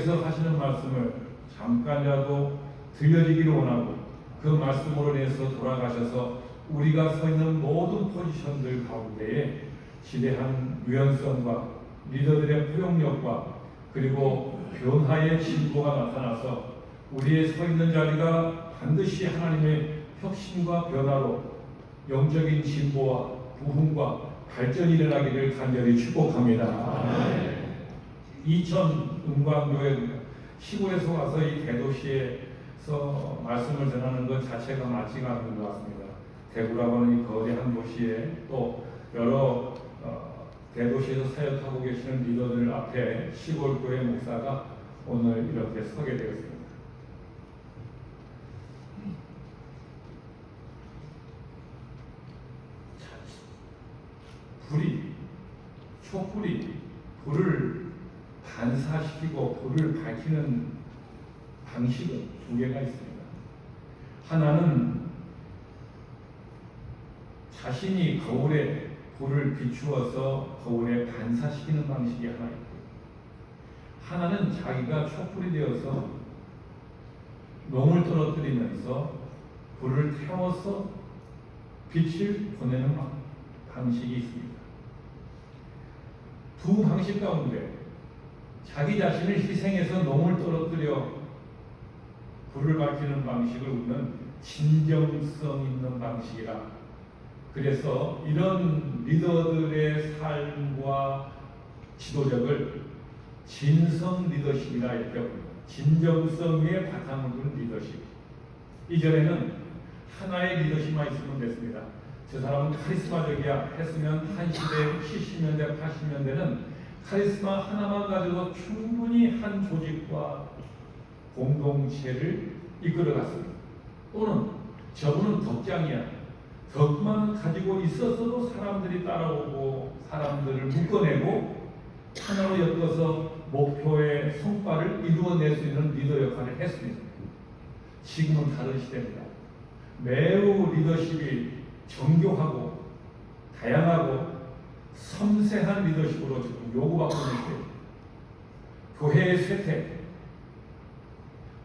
그래서 하시는 말씀을 잠깐이라도 들려지기를 원하고 그 말씀으로 인해서 돌아가셔서 우리가 서 있는 모든 포지션들 가운데에 지대한 유연성과 리더들의 포용력과 그리고 변화의 진보가 나타나서 우리의 서 있는 자리가 반드시 하나님의 혁신과 변화로 영적인 진보와 부흥과 발전이 일어나기를 간절히 축복합니다. 2000 은광교회 시골에서 와서 이 대도시에서 말씀을 전하는 것 자체가 맞지가 않는 것 같습니다. 대구라고 하는 이 거대한 도시에 또 여러 어, 대도시에서 사역하고 계시는 리더들 앞에 시골 교회 목사가 오늘 이렇게 서게 되었습니다. 불이 촛불이 불을 반사시키고 불을 밝히는 방식은 두 개가 있습니다. 하나는 자신이 거울에 불을 비추어서 거울에 반사시키는 방식이 하나 있고 하나는 자기가 촛불이 되어서 농을 떨어뜨리면서 불을 태워서 빛을 보내는 방- 방식이 있습니다. 두 방식 가운데 자기 자신을 희생해서 농을 떨어뜨려 불을 밝히는 방식을 우리는 진정성 있는 방식이라 그래서 이런 리더들의 삶과 지도력을 진성 리더십이라 이렇게 합니다. 진정성의 바탕을 둔 리더십. 이전에는 하나의 리더십만 있으면 됐습니다. 저 사람은 카리스마적이야 했으면 한 시대 70년대, 80년대는 카리스마 하나만 가지고 충분히 한 조직과 공동체를 이끌어갔습니다. 또는 저분은 덕장이야. 덕만 가지고 있었어도 사람들이 따라오고 사람들을 묶어내고 하나로 엮어서 목표의 성과를 이루어낼 수 있는 리더 역할을 했습니다. 지금은 다른 시대입니다. 매우 리더십이 정교하고 다양하고 섬세한 리더십으로 요구받고 있는. 교회의 쇠퇴,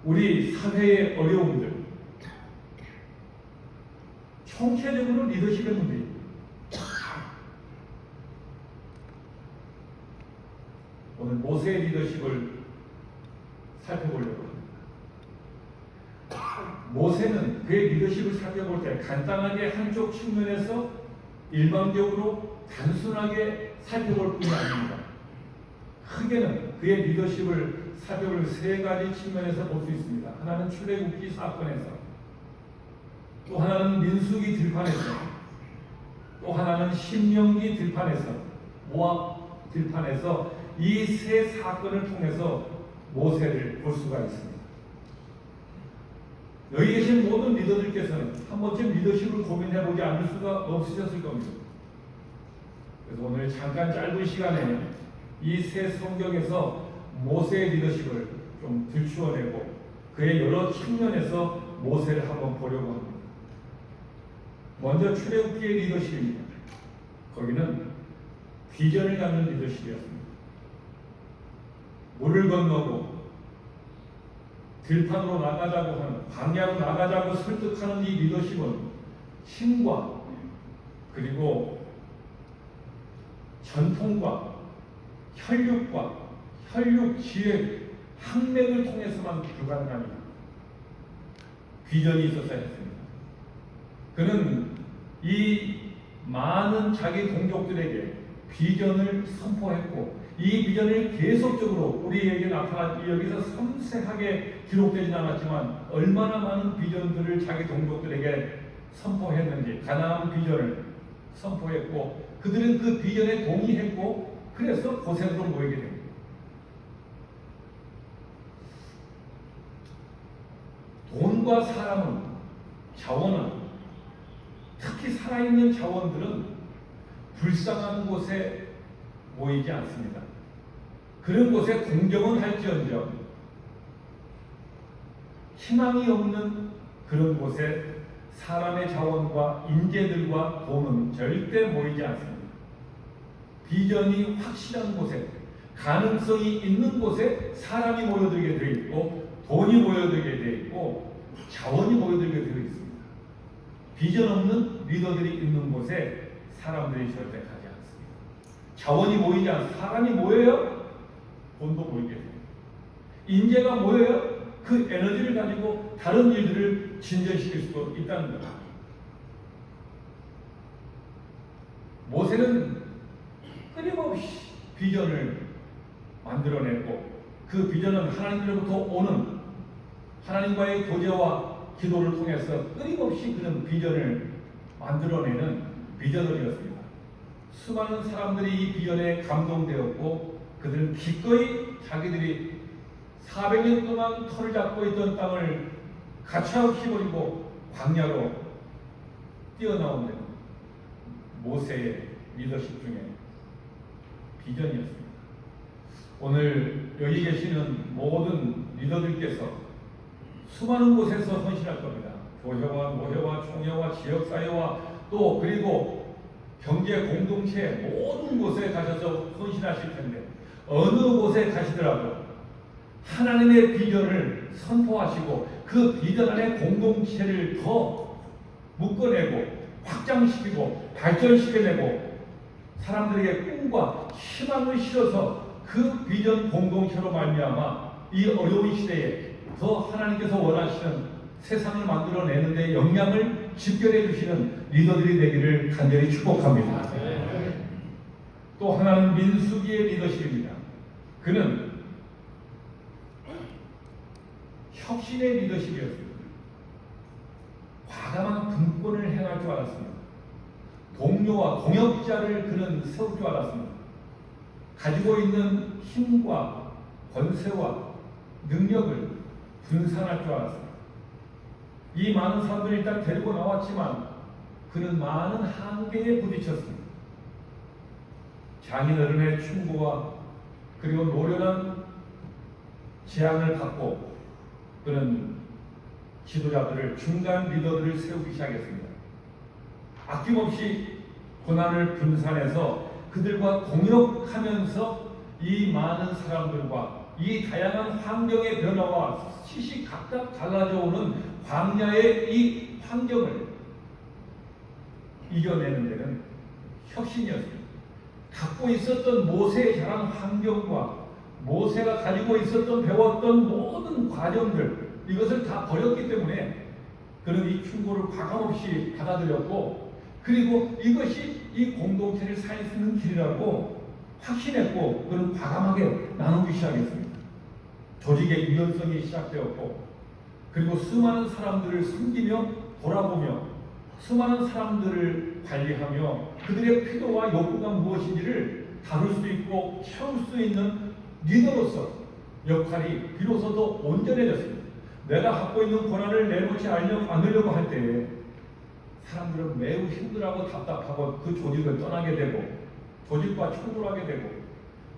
우리 사회의 어려움들, 총체적으로 리더십의 문제입니다. 오늘 모세의 리더십을 살펴보려고 합니다. 모세는 그의 리더십을 살펴볼 때 간단하게 한쪽 측면에서 일방적으로 단순하게 살펴볼 뿐이 아닙니다. 크게는 그의 리더십을 살펴볼 세 가지 측면에서 볼 수 있습니다. 하나는 출애굽기 사건에서, 또 하나는 민수기 들판에서, 또 하나는 신명기 들판에서, 모압 들판에서 이 세 사건을 통해서 모세를 볼 수가 있습니다. 여기 계신 모든 리더들께서는 한 번쯤 리더십을 고민해 보지 않을 수가 없으셨을 겁니다. 그래서 오늘 잠깐 짧은 시간에 이세 성경에서 모세의 리더십을 좀 들추어내고 그의 여러 측면에서 모세를 한번 보려고 합니다. 먼저 출애굽기의 리더십입니다. 거기는 비전을 갖는 리더십이었습니다. 물을 건너고 들판으로 나가자고 하는 광야로 나가자고 설득하는 이 리더십은 힘과 그리고 전통과 혈육과 혈육 지혜 학맥을 통해서만 불가능합니다. 비전이 있어서 했습니다. 그는 이 많은 자기 동족들에게 비전을 선포했고 이 비전을 계속적으로 우리에게 나타나 여기서 섬세하게 기록되진 않았지만 얼마나 많은 비전들을 자기 동족들에게 선포했는지 가나안 비전을 선포했고 그들은 그 비전에 동의했고 그래서 고생으로 모이게 됩니다. 돈과 사람은 자원은 특히 살아있는 자원들은 불쌍한 곳에 모이지 않습니다. 그런 곳에 공경은 할지언정 희망이 없는 그런 곳에 사람의 자원과 인재들과 돈은 절대 모이지 않습니다. 비전이 확실한 곳에 가능성이 있는 곳에 사람이 모여들게 되어 있고 돈이 모여들게 되어 있고 자원이 모여들게 되어 있습니다. 비전 없는 리더들이 있는 곳에 사람들이 절대 가지 않습니다. 자원이 모이지 않 사람이 모여요. 돈도 모이게 돼요. 인재가 모여요. 그 에너지를 가지고 다른 일들을 진전시킬 수도 있다는 겁니다. 모세는 비전을 만들어냈고 그 비전은 하나님으로부터 오는 하나님과의 교제와 기도를 통해서 끊임없이 그는 비전을 만들어내는 비전을이었습니다. 수많은 사람들이 이 비전에 감동되었고 그들은 기꺼이 자기들이 400년 동안 털을 잡고 있던 땅을 가차없이 버리고 광야로 뛰어나온 데는 모세의 리더십 중에 비전이었습니다. 오늘 여기 계시는 모든 리더들께서 수많은 곳에서 헌신할 겁니다. 교회와 노회와 총회와 지역사회와 또 그리고 경제 공동체 모든 곳에 가셔서 헌신하실 텐데 어느 곳에 가시더라도 하나님의 비전을 선포하시고 그 비전 안에 공동체를 더 묶어내고 확장시키고 발전시켜내고 사람들에게 꿈과 희망을 실어서 그 비전 공동체로 말미암아 이 어려운 시대에 더 하나님께서 원하시는 세상을 만들어내는 데 영향을 집결해 주시는 리더들이 되기를 간절히 축복합니다. 또 하나는 민수기의 리더십입니다. 그는 혁신의 리더십이었습니다. 과감한 분권을 행할 줄 알았습니다. 동료와 동역자를 그는 세울 줄 알았습니다. 가지고 있는 힘과 권세와 능력을 분산할 줄 알았습니다. 이 많은 사람들을 일단 데리고 나왔지만 그는 많은 한계에 부딪혔습니다. 장인어른의 충고와 그리고 노련한 제안을 받고 그는 지도자들을 중간 리더들을 세우기 시작했습니다. 아낌없이 고난을 분산해서 그들과 공역하면서 이 많은 사람들과 이 다양한 환경의 변화와 시시각각 달라져 오는 광야의 이 환경을 이겨내는 데는 혁신이었습니다. 갖고 있었던 모세의 자란 환경과 모세가 가지고 있었던 배웠던 모든 과정들 이것을 다 버렸기 때문에 그는 이 충고를 과감없이 받아들였고 그리고 이것이 이 공동체를 살릴 수 있는 길이라고 확신했고 그는 과감하게 나누기 시작했습니다. 조직의 유연성이 시작되었고 그리고 수많은 사람들을 섬기며 돌아보며 수많은 사람들을 관리하며 그들의 필요와 욕구가 무엇인지를 다룰 수 있고 채울 수 있는 리더로서 역할이 비로소도 온전해졌습니다. 내가 갖고 있는 권한을 내놓지 않으려고 할 때에 사람들은 매우 힘들어하고 답답하고 그 조직을 떠나게 되고 조직과 충돌하게 되고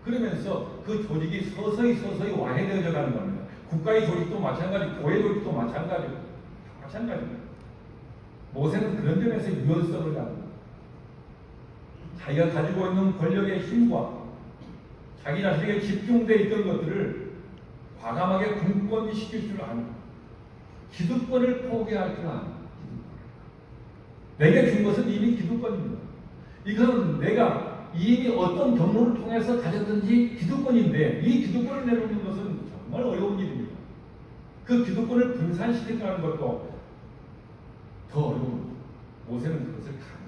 그러면서 그 조직이 서서히 서서히 와해되어져 가는 겁니다. 국가의 조직도 마찬가지, 교회 조직도 마찬가지고 마찬가지입니다. 모세는 그런 점에서 유연성을 갖는 자기가 가지고 있는 권력의 힘과 자기 자신에게 집중되어 있던 것들을 과감하게 분권시킬 줄 아는 기득권을 포기할 줄 아는 내게 준 것은 이미 기득권입니다. 이것은 내가 이미 어떤 경로를 통해서 가졌든지 기득권인데 이 기득권을 내놓는 것은 정말 어려운 일입니다. 그 기득권을 분산시킨다는 것도 더 어려운 모세는 그것을 가는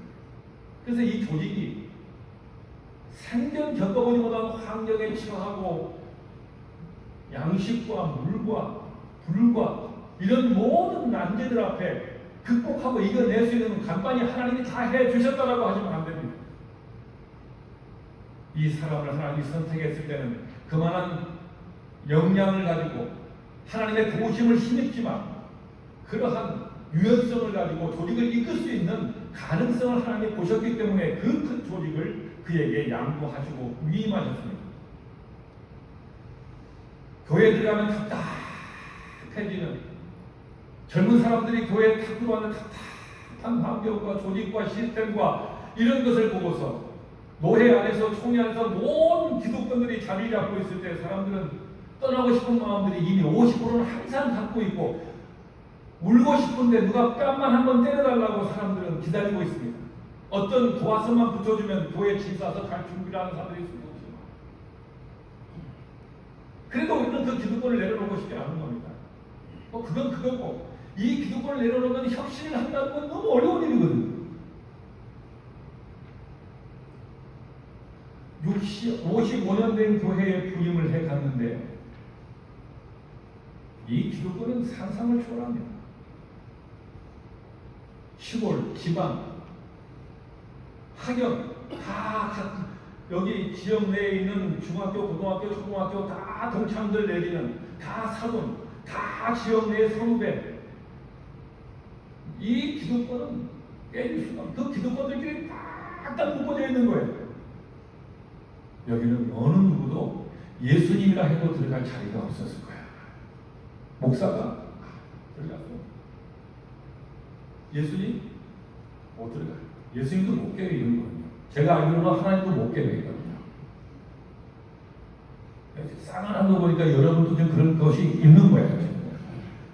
그래서 이 조직이 생전 겪어보지 못한 환경에 처하고 양식과 물과 불과 이런 모든 난제들 앞에 극복하고 이겨낼 수 있는 간반히 하나님이 다 해주셨다라고 하시면 안 됩니다. 이 사람을 하나님이 선택했을 때는 그만한 역량을 가지고 하나님의 도우심을 힘입지만 그러한 유연성을 가지고 조직을 이끌 수 있는 가능성을 하나님이 보셨기 때문에 그 큰 조직을 그에게 양보하시고 위임하셨습니다. 교회 들어가면 답답해지는 젊은 사람들이 교회에 탁 들어와는 답답한 환경과 조직과 시스템과 이런 것을 보고서 노회 안에서 총회 안에서 모든 기독권들이 자리 잡고 있을 때 사람들은 떠나고 싶은 마음들이 이미 50%는 항상 갖고 있고 울고 싶은데 누가 뺨만 한 번 때려달라고 사람들은 기다리고 있습니다. 어떤 도화선만 붙여주면 짐 싸서 갈 준비를 하는 사람들이 있습니다. 그래도 우리는 그 기득권을 내려놓고 싶지 않은 겁니다. 뭐 그건 그거고 이 기득권을 내려놓으면 혁신을 한다는 건 너무 어려운 일이거든요. 60, 55년 된 교회에 부임을 해 갔는데 이 기득권은 상상을 초월합니다. 시골, 지방, 학연 다 각- 여기 지역 내에 있는 중학교, 고등학교, 초등학교 다 동창들 내리는 다 사돈, 다 지역 내 선후배. 이 기득권은 깨질 수가 없. 그 기득권들끼리 딱딱 묶어져 있는 거예요. 여기는 어느 누구도 예수님이라 해도 들어갈 자리가 없었을 거야. 목사가 들어갔어. 예수님 못 들어가. 예수님도 못 이런 거는요. 제가 알기로는 하나님도 못 이거든요. 쌍한한 거 보니까 여러분도 좀 그런 것이 있는 거예요.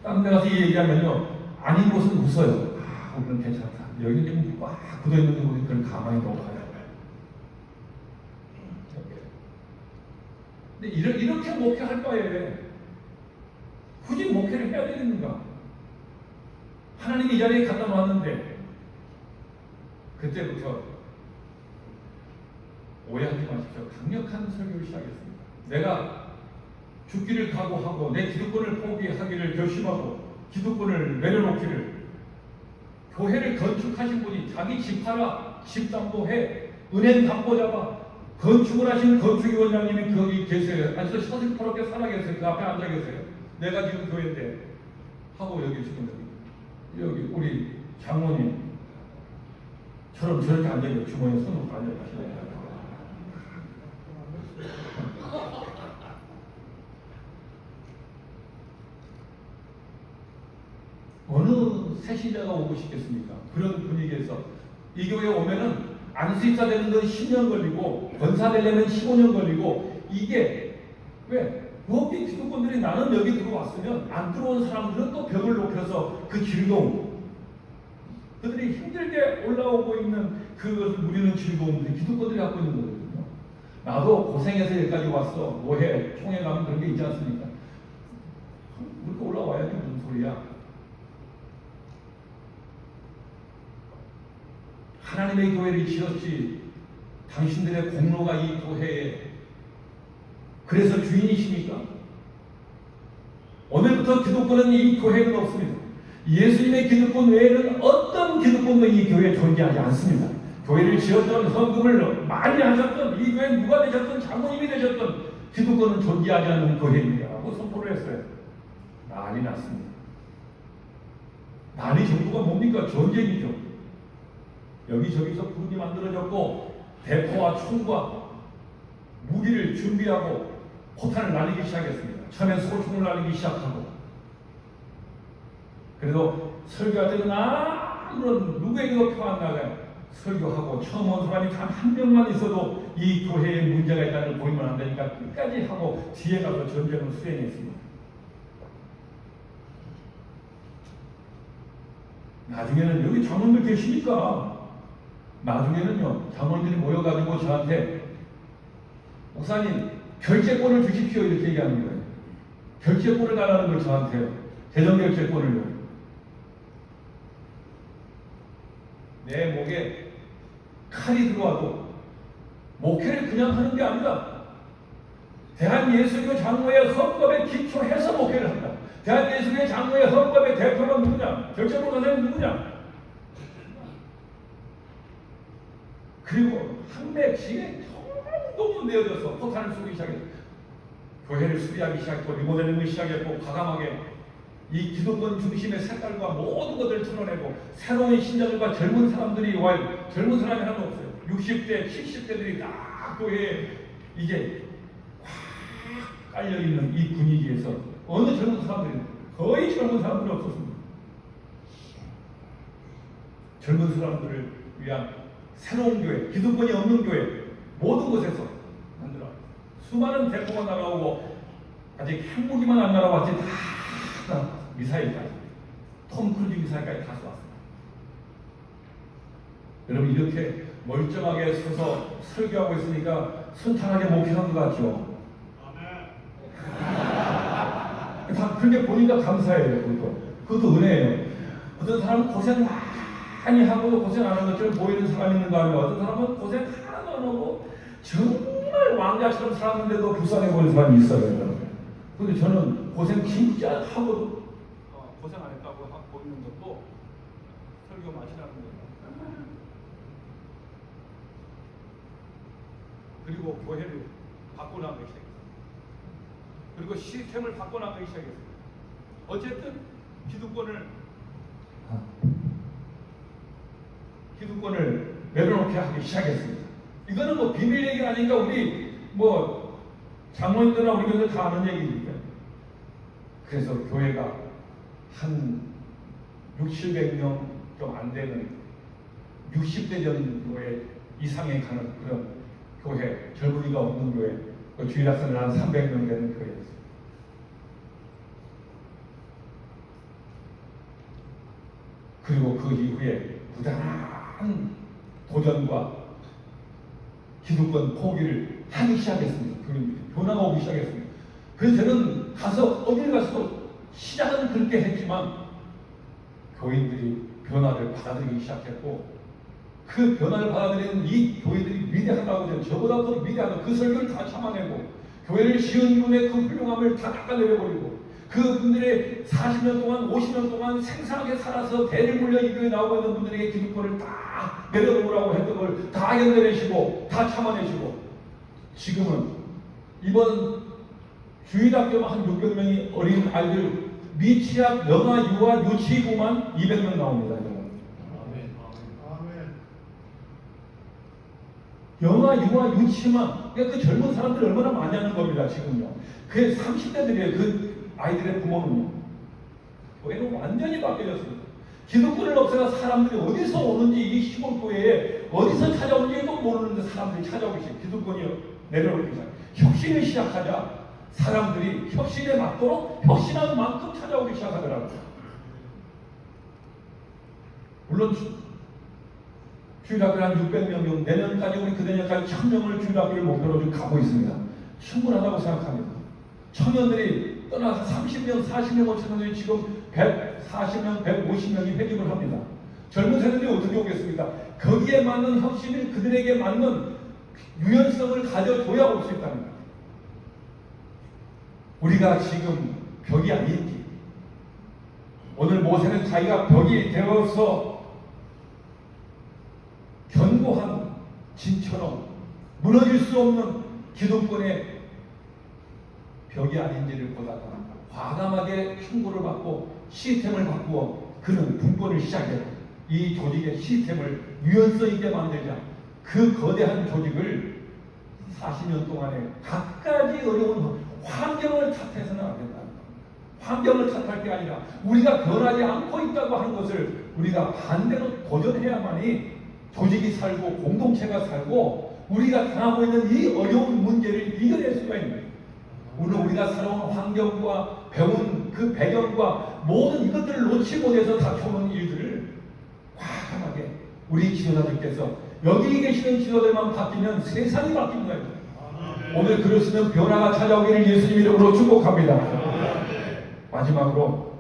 다른 데 가서 얘기하면요. 아닌 곳은 웃어요. 아, 우리는 괜찮다. 여기는 좀꽉 굳어 있는 거 보니까 그걸 가만히 놓아요. 근데 이렇게, 이렇게 목회할 바에 굳이 목회를 해야 되겠는가? 하나님이 이 자리에 갖다 놨는데 그때부터 오해하지 마십시오. 강력한 설교를 시작했습니다. 내가 죽기를 각오하고 내 기득권을 포기하기를 결심하고 기득권을 내려놓기를 교회를 건축하신 분이 자기 집 팔아 집 담보해 은행 담보 잡아 건축을 하신 건축위원장님이 거기 계세요. 아직도 서슬퍼렇게 살아 계세요. 그 앞에 앉아 계세요. 내가 지금 교회인데 하고 여기 지금 여기, 우리 장모님 처럼 저렇게 앉아 있는 주머니에 손을 계시네요. 어느 새신자가 오고 싶겠습니까? 그런 분위기에서 이 교회에 오면은 안수입사 되는 건 10년 걸리고 권사 되려면 15년 걸리고 이게 왜? 여기 기독권들이 나는 여기 들어왔으면 안 들어온 사람들은 또 벽을 높여서 그 즐거움 그들이 힘들게 올라오고 있는 그것을 누리는 즐거움들이 기독권들이 갖고 있는 거거든요. 나도 고생해서 여기까지 왔어. 뭐해? 총회 가면 그런 게 있지 않습니까? 우리가 올라와야지 무슨 소리야. 하나님의 교회를 지었지 당신들의 공로가 이 교회에 그래서 주인이십니까? 오늘부터 기독권은 이 교회는 없습니다. 예수님의 기득권 외에는 어떤 기득권도 이 교회에 존재하지 않습니다. 교회를 지었던 헌금을 많이 하셨던 이 교회 누가 되셨던 장모님이 되셨던 기득권은 존재하지 않는 교회입니다. 하고 선포를 했어요. 난리 났습니다. 난리 정도가 뭡니까? 전쟁이죠. 여기저기서 불이 만들어졌고 대포와 총과 무기를 준비하고 포탄을 날리기 시작했습니다. 처음엔 소총을 날리기 시작하고 그래도 설교할 때는 아무런 누구에게도 표안 나가요. 설교하고 처음 온 사람이 단 한 명만 있어도 이 교회에 문제가 있다는 걸 보이면 안 되니까 끝까지 하고 뒤에 가서 전쟁을 수행했습니다. 나중에는 여기 장로들 계시니까 나중에는요 장로들이 모여가지고 저한테 목사님 결재권을 주십시오 이렇게 얘기하는 거예요. 결재권을 달라는 걸 저한테요. 재정 결재권을요. 내 목에 칼이 들어와도 목회를 그냥 하는 게 아니라 대한예수교 장로의 헌법에 기초해서 목회를 한다. 대한예수교 장로의 헌법의 대표가 누구냐? 결재권 선생님 누구냐? 그리고 한 맥씩에 너무 내어져서 포탄을 쏘기 시작했고 교회를 수리하기 시작했고 리모델링을 시작했고 과감하게 이 기독권 중심의 색깔과 모든 것들을 틀어내고 새로운 신자들과 젊은 사람들이 와요. 젊은 사람이 하나 없어요. 60대, 70대들이 딱 교회에 이제 확 깔려있는 이 분위기에서 어느 젊은 사람들이 거의 젊은 사람들이 없었습니다. 젊은 사람들을 위한 새로운 교회, 기득권이 없는 교회, 모든 곳에서 만들어 수많은 대포가 날아오고 아직 핵무기만 안 날아왔지 다 미사일까지 톰 크루즈 미사일까지 다 쏘았습니다. 여러분 이렇게 멀쩡하게 서서 설교하고 있으니까 순탄하게 목회한 것 같죠? 다 그렇게 보니까 감사해요. 그것도 그것도 은혜예요. 어떤 사람은 고생 많이 하고 고생 안 하는 것처럼 보이는 사람이 있는가 하면 어떤 사람은 고생 하나도 안 하고 정말 왕자처럼 살았는데도 불쌍해 보이는 사람이 있어요. 근데 저는 고생 진짜 하고 어, 고생 안 했다고 하- 보이는 것도 설교 맛이라는 거예요. 그리고 교회를 바꿔나가기 시작했어요. 그리고 시스템을 바꿔나가기 시작했어요. 어쨌든 기득권을 기득권을 내려놓게 하기 시작했습니다. 이거는 뭐 비밀 얘기 아닌가 우리 뭐 장로님들이나 우리 교들 다 아는 얘기니까. 그래서 교회가 한 6, 700명 좀 안 되는 60대 정도의 이상에 가는 그런 교회, 젊은이가 없는 교회, 그 주일학생은 한 300명 되는 교회였어요. 그리고 그 이후에 부단한 도전과 기득권 포기를 하기 시작했습니다. 교인들이 변화가 오기 시작했습니다. 그래서 저는 가서 어딜 가서도 시작은 그렇게 했지만 교인들이 변화를 받아들이기 시작했고 그 변화를 받아들이는 이 교회들이 위대하다고 저는 저보다 더 위대하다 그 설교를 다 참아내고 교회를 지은 분의 그 훌륭함을 다 깎아내려버리고 그분들의 40년 동안 50년 동안 생생하게 살아서 대를 물려 이 교회에 나오고 있는 분들에게 기득권을 다 내려놓으라고 했던 걸 다 견뎌내시고 다 참아내시고 지금은 이번 주일학교만 한 600명이 어린 아이들 미취학 영아 유아 유치부만 200명 나옵니다. 여러분. 영아, 유아, 유치만 그러니까 그 젊은 사람들이 얼마나 많이 하는 겁니다 지금요. 그 30대들이에요. 그 아이들의 부모는요. 교회는 완전히 바뀌어졌습니다. 기독교를 없애가 사람들이 어디서 오는지 이 시골 교회에 어디서 찾아오는지도 모르는데 사람들이 찾아오기 시작. 기독권이 내려오기 시작. 혁신을 시작하자 사람들이 혁신에 맞도록 혁신하는 만큼 찾아오기 시작하더라고요. 물론 주일학교 한 600명 정도 내년까지 우리 그 내년까지 1000명을 주일학교를 목표로 지금 가고 있습니다. 충분하다고 생각합니다. 청년들이 떠나서 30명, 40명 청년들이 지금 140명, 150명이 회집을 합니다. 젊은 세대들이 어떻게 오겠습니까? 거기에 맞는 혁신을 그들에게 맞는 유연성을 가져줘야 올 수 있다는 거예요. 우리가 지금 벽이 아닌지 오늘 모세는 자기가 벽이 되어서 견고한 진처럼 무너질 수 없는 기독권의 벽이 아닌지를 보다가 과감하게 충고를 받고 시스템을 바꾸어 그는 분권을 시작했고 이 조직의 시스템을 유연성 있게 만들자 그 거대한 조직을 40년 동안에 갖가지 어려운 환경을 탓해서는 안 된다. 환경을 탓할 게 아니라 우리가 변하지 않고 있다고 하는 것을 우리가 반대로 도전해야만이 조직이 살고 공동체가 살고 우리가 당하고 있는 이 어려운 문제를 이겨낼 수가 있는 거예요. 오늘 우리가 살아온 환경과 배운 그 배경과 모든 이것들을 놓지 못해서 닥쳐오는 일들을 과감하게 우리 지도자들께서 여기 계시는 지도자들만 바뀌면 세상이 바뀌는 거예요. 오늘 그러시는 변화가 찾아오기를 예수님 이름으로 축복합니다. 마지막으로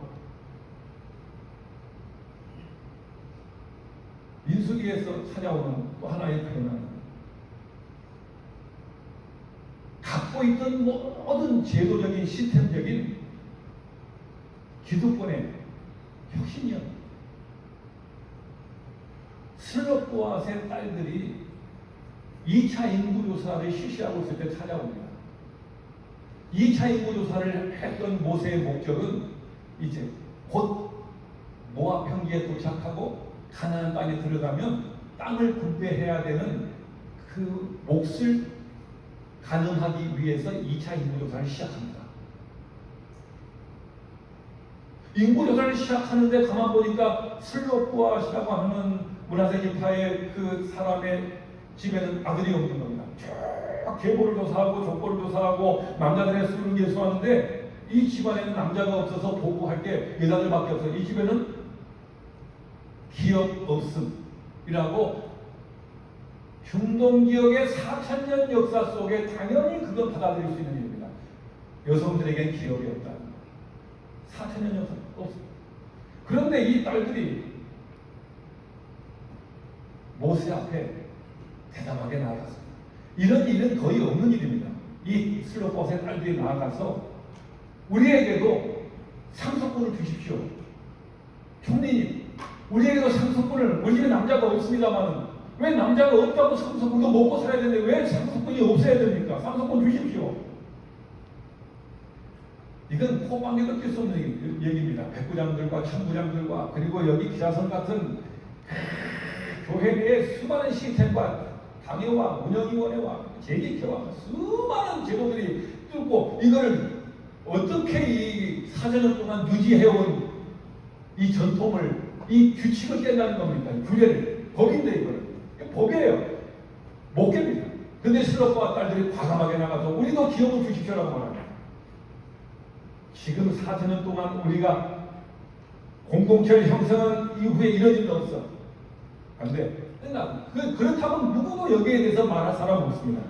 민수기에서 찾아오는 또 하나의 변화는 갖고 있던 모든 제도적인 시스템적인 기득권의 혁신이었 슬로프와의 딸들이 2차 인구조사를 실시하고 있을 때 찾아옵니다. 2차 인구조사를 했던 모세의 목적은 이제 곧 모압 평지에 도착하고 가나안 땅에 들어가면 땅을 분배해야 되는 그 몫을 가능하기 위해서 2차 인구조사를 시작합니다. 인구조사를 시작하는데 가만 보니까 슬로프아시라고 하는 문화세 인파의 그 사람의 집에는 아들이 없는 겁니다. 쭉 계보를 조사하고 족보를 조사하고 남자들의 수를 예수하는데 이 집안에는 남자가 없어서 보고할 게 여자들밖에 없어. 이 집에는 기업 없음이라고 중동 지역의 4천년 역사 속에 당연히 그건 받아들일 수 있는 일입니다. 여성들에겐 기업이 없다. 4천년 역사 없어. 그런데 이 딸들이 모세 앞에 대담하게 나아갔습니다. 이런 일은 거의 없는 일입니다. 이 슬로봇의 딸들이 나아가서 우리에게도 상속권을 주십시오. 총리님, 우리에게도 상속권을 우리 집에 남자가 없습니다만 왜 남자가 없다고 상속권도 먹고 살아야 되는데 왜 상속권이 없어야 됩니까? 상속권 주십시오. 이건 포방에 느낄 수 없는 얘기- 얘기입니다. 백부장들과 천부장들과 그리고 여기 기자선 같은 교회 내의 수많은 시스템과 당회와 운영위원회와 재직회와 수많은 제도들이 뚫고 이거를 어떻게 이 4년 동안 유지해온 이 전통을 이 규칙을 깬다는 겁니까? 이 규례를 법인데 이거 못 깹니다. 근데 슬로프와 딸들이 과감하게 나가서 우리도 기업을 주십시오라고 말합니다. 지금 4년 동안 우리가 공동체를 형성한 이후에 이런 일은 없어. 안 돼. 그러나 그, 그렇다면 누구도 여기에 대해서 말할 사람 없습니다.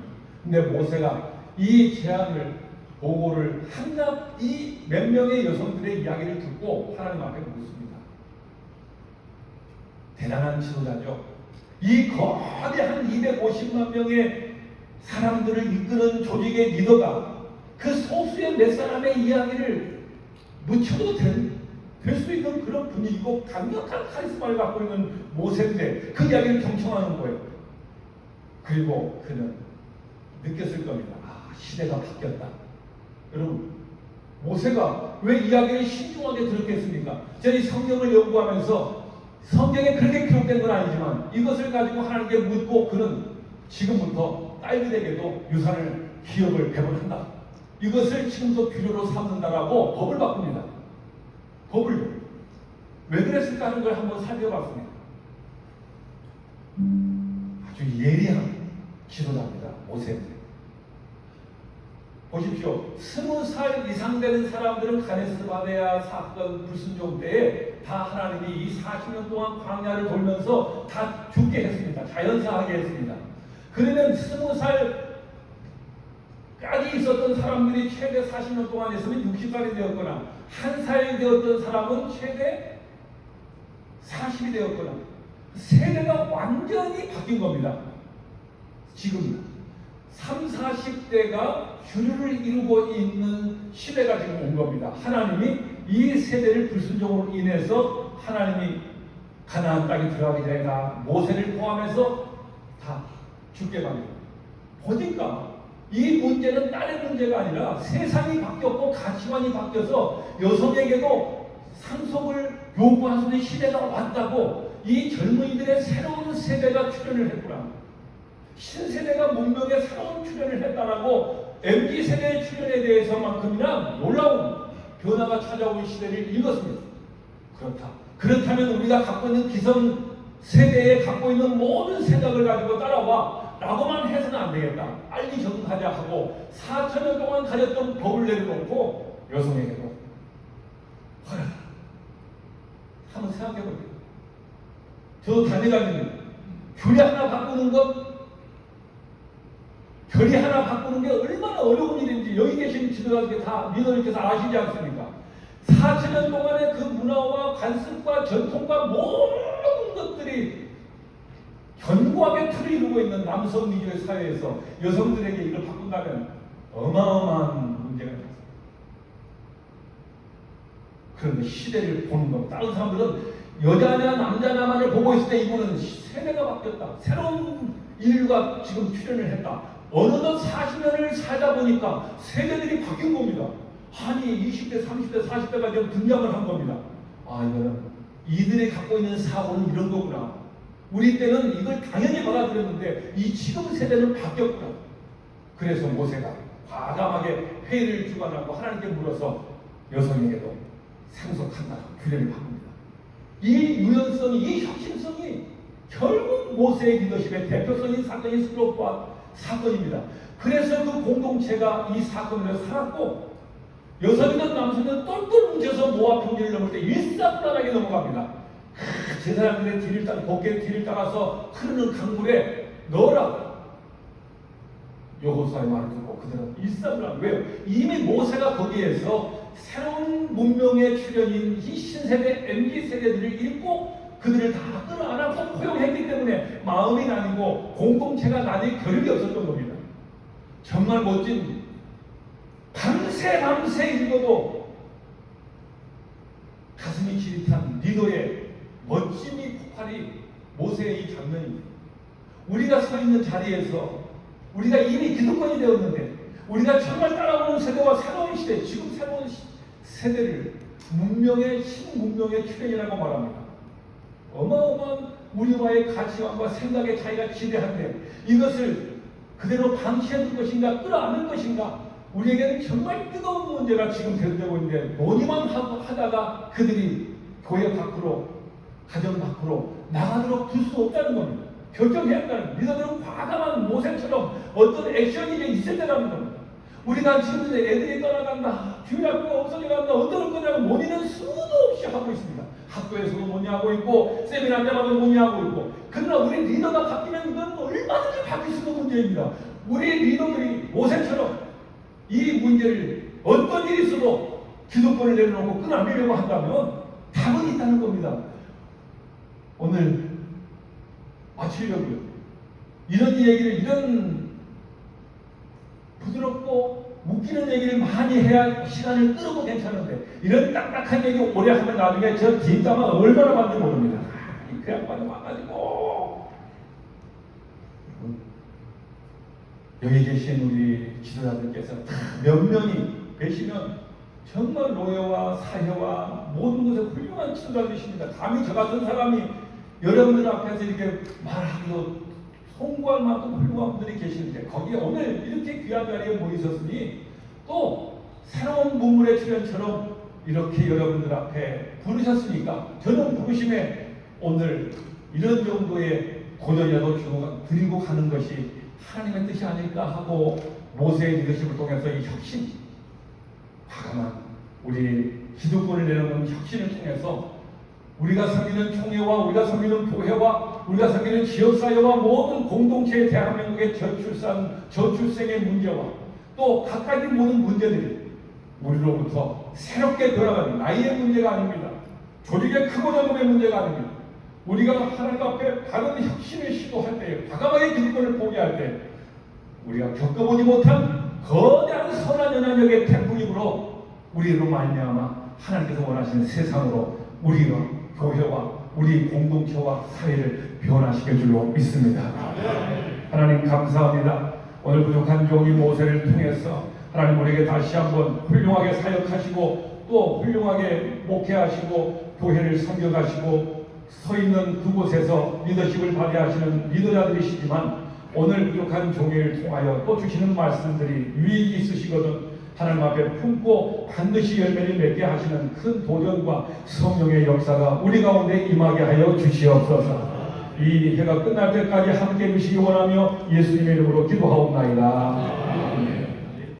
근데 모세가 이 제안을 보고를 한낱 이 몇 명의 여성들의 이야기를 듣고 하나님 앞에 묻습니다. 대단한 지도자죠. 이 거대한 250만 명의 사람들을 이끄는 조직의 리더가 그 소수의 몇 사람의 이야기를 묻혀도 될수 있는 그런 분위기고 강력한 카리스마를 갖고 있는 모세인데 그 이야기를 경청하는 거예요. 그리고 그는 느꼈을 겁니다. 아, 시대가 바뀌었다. 여러분, 모세가 왜 이야기를 신중하게 들었겠습니까? 저희 성경을 연구하면서 성경에 그렇게 기록된 건 아니지만 이것을 가지고 하나님께 묻고 그는 지금부터 딸들에게도 유산을 기업을 배분한다. 이것을 지금도 규례로 삼는다라고 법을 바꿉니다. 법을 왜 그랬을까 하는 걸 한번 살펴봤습니다. 아주 예리한 지도자입니다. 모세입니다. 보십시오. 스무 살 이상 되는 사람들은 가네스 바네아 사건 불순종 때에 다 하나님이 이 40년 동안 광야를 돌면서 다 죽게 했습니다. 자연사하게 했습니다. 그러면 스무 살까지 있었던 사람들이 최대 40년 동안 있으면 60살이 되었거나 한 살이 되었던 사람은 최대 40이 되었거나 세대가 완전히 바뀐 겁니다. 지금 3, 40대가 주류를 이루고 있는 시대가 지금 온 겁니다. 하나님이 이 세대를 불순종으로 인해서 하나님이 가나안 땅에 전에 다 모세를 포함해서 다 죽게 만듭니다. 보니까 이 문제는 딸의 문제가 아니라 세상이 바뀌었고 가치관이 바뀌어서 여성에게도 상속을 요구하는 시대가 왔다고 이 젊은이들의 새로운 세대가 출현을 했구나. 신세대가 문명의 새로운 출현을 했다라고 MZ 세대의 출현에 대해서만큼이나 놀라운 변화가 찾아온 시대를 읽었습니다. 그렇다. 그렇다면 우리가 갖고 있는 기성 세대에 갖고 있는 모든 생각을 가지고 따라와 라고만 해서는 안 되겠다. 빨리 적응하자 하고 4천년 동안 가졌던 법을 내려놓고 여성에게도 허락. 한번 생각해 볼게요. 저 단회장님 교리 하나 바꾸는 것 결이 하나 바꾸는 게 얼마나 어려운 일인지 여기 계신 지도자들께 다 민원님께서 아시지 않습니까? 4천년 동안의 그 문화와 관습과 전통과 모든 것들이 견고하게 틀을 이루고 있는 남성 위주의 사회에서 여성들에게 이걸 바꾼다면 어마어마한 문제가 있습니다. 그런데 시대를 보는 것. 다른 사람들은 여자냐 남자냐만을 보고 있을 때 이분은 세대가 바뀌었다. 새로운 인류가 지금 출현을 했다. 어느덧 40년을 살다 보니까 세대들이 바뀐 겁니다. 아니 20대, 30대, 40대가 지금 등장을 한 겁니다. 아 이거는 이들이 갖고 있는 사고는 이런 거구나. 우리 때는 이걸 당연히 받아들였는데 이 지금 세대는 바뀌었구나. 그래서 모세가 과감하게 회의를 주관하고 하나님께 물어서 여성에게도 상속한다. 규례를 바꿉니다. 이 유연성이, 이 혁신성이 결국 모세의 리더십의 대표성인 사건인 스로프와 사건입니다. 그래서 그 공동체가 이 사건을 살았고 여성이든 남성이든 똘똘 뭉쳐서 모압 평지를 넘을 때 일사불란하게 넘어갑니다. 크, 제사장들의 뒤를 따라 복개의 뒤를 따라서 흐르는 강물에 넣어라. 여호수아의 말을 듣고 그들은 일사불란 왜요? 이미 모세가 거기에서 새로운 문명의 출현인 이 신세대 MZ 세대들을 읽고 그들을 다 끌어안아서 포용했기 때문에 마음이 나뉘고 공동체가 나뉠 겨를이 없었던 겁니다. 정말 멋진 밤새 밤새 읽어도 가슴이 지릿한 리더의 멋짐이 폭발이 모세의 이 장면입니다. 우리가 서 있는 자리에서 우리가 이미 기득권이 되었는데 우리가 정말 따라오는 세대와 새로운 시대, 지금 새로운 시- 세대를 문명의 신문명의 출현이라고 말합니다. 어마어마한 우리와의 가치관과 생각의 차이가 지대한데 이것을 그대로 방치해둘 것인가 끌어안을 것인가 우리에게는 정말 뜨거운 문제가 지금 대두되고 있는데 논의만 하고 하다가 그들이 교회 밖으로 가정 밖으로 나가도록 둘 수 없다는 겁니다. 결정해야 한다는 리더들은 과감한 모세처럼 어떤 액션이 이제 있을 때라는 겁니다. 우리가 지금 애들이 떠나간다, 교회 학교가 없어져 간다, 어떨 거냐고 논의는 수도 없이 하고 있습니다. 학교에서도 논의하고 있고, 세미나 때마다 논의하고 있고, 그러나 우리 리더가 바뀌면 이건 얼마든지 바뀔 수 있는 문제입니다. 우리 리더들이 모세처럼 이 문제를 어떤 일이 있어도 기득권을 내려놓고 끊어내려고 한다면 답은 있다는 겁니다. 오늘 마치려고요. 이런 얘기를 이런 부드럽고 웃기는 얘기를 많이 해야 시간을 끌어도 괜찮은데 이런 딱딱한 얘기 오래 하면 나중에 저 뒷담화 얼마나 많은지 모릅니다. 그 양반이 와가지고 여기 계신 우리 지도자들께서 다몇 명이 계시면 정말 노예와 사회와 모든 것에 훌륭한 지도자들이십니다. 감히 저 같은 사람이 여러분들 앞에서 이렇게 말하기도 송구할 만큼 훌륭한 분들이 계시는데 거기에 오늘 이렇게 귀한 자리에 모이셨으니 또 새로운 문물의 출현처럼 이렇게 여러분들 앞에 부르셨으니까 저는 부르심에 오늘 이런 정도의 고전이라도 주고 드리고 가는 것이 하나님의 뜻이 아닐까 하고 모세의 리더십을 통해서 이 혁신 과감한 우리 기득권을 내놓는 혁신을 통해서 우리가 섬기는 총회와 우리가 섬기는 교회와 우리가 섬기는 지역사회와 모든 공동체의 대한민국의 저출산, 저출생의 문제와 또 각각의 모든 문제들이 우리로부터 새롭게 돌아가는 나이의 문제가 아닙니다. 조직의 크고 작음의 문제가 아닙니다. 우리가 하나님 앞에 바른 혁신을 시도할 때, 과감하게 기득권을 포기할 때, 우리가 겪어보지 못한 거대한 선한 연합력의 태풍이므로 우리로 말미암아 하나님께서 원하시는 세상으로 우리가 교회와 우리 공동체와 사회를 변화시켜 줄로 믿습니다. 하나님 감사합니다. 오늘 부족한 종이 모세를 통해서 하나님 우리에게 다시 한번 훌륭하게 사역하시고 또 훌륭하게 목회하시고 교회를 섬겨가시고 서 있는 그곳에서 리더십을 발휘하시는 리더자들이시지만 오늘 부족한 종회를 통하여 또 주시는 말씀들이 유익이 있으시거든 하나님 앞에 품고 반드시 열매를 맺게 하시는 큰 도전과 성령의 역사가 우리 가운데 임하게 하여 주시옵소서. 이 해가 끝날 때까지 함께 해주시기 원하며 예수님의 이름으로 기도하옵나이다.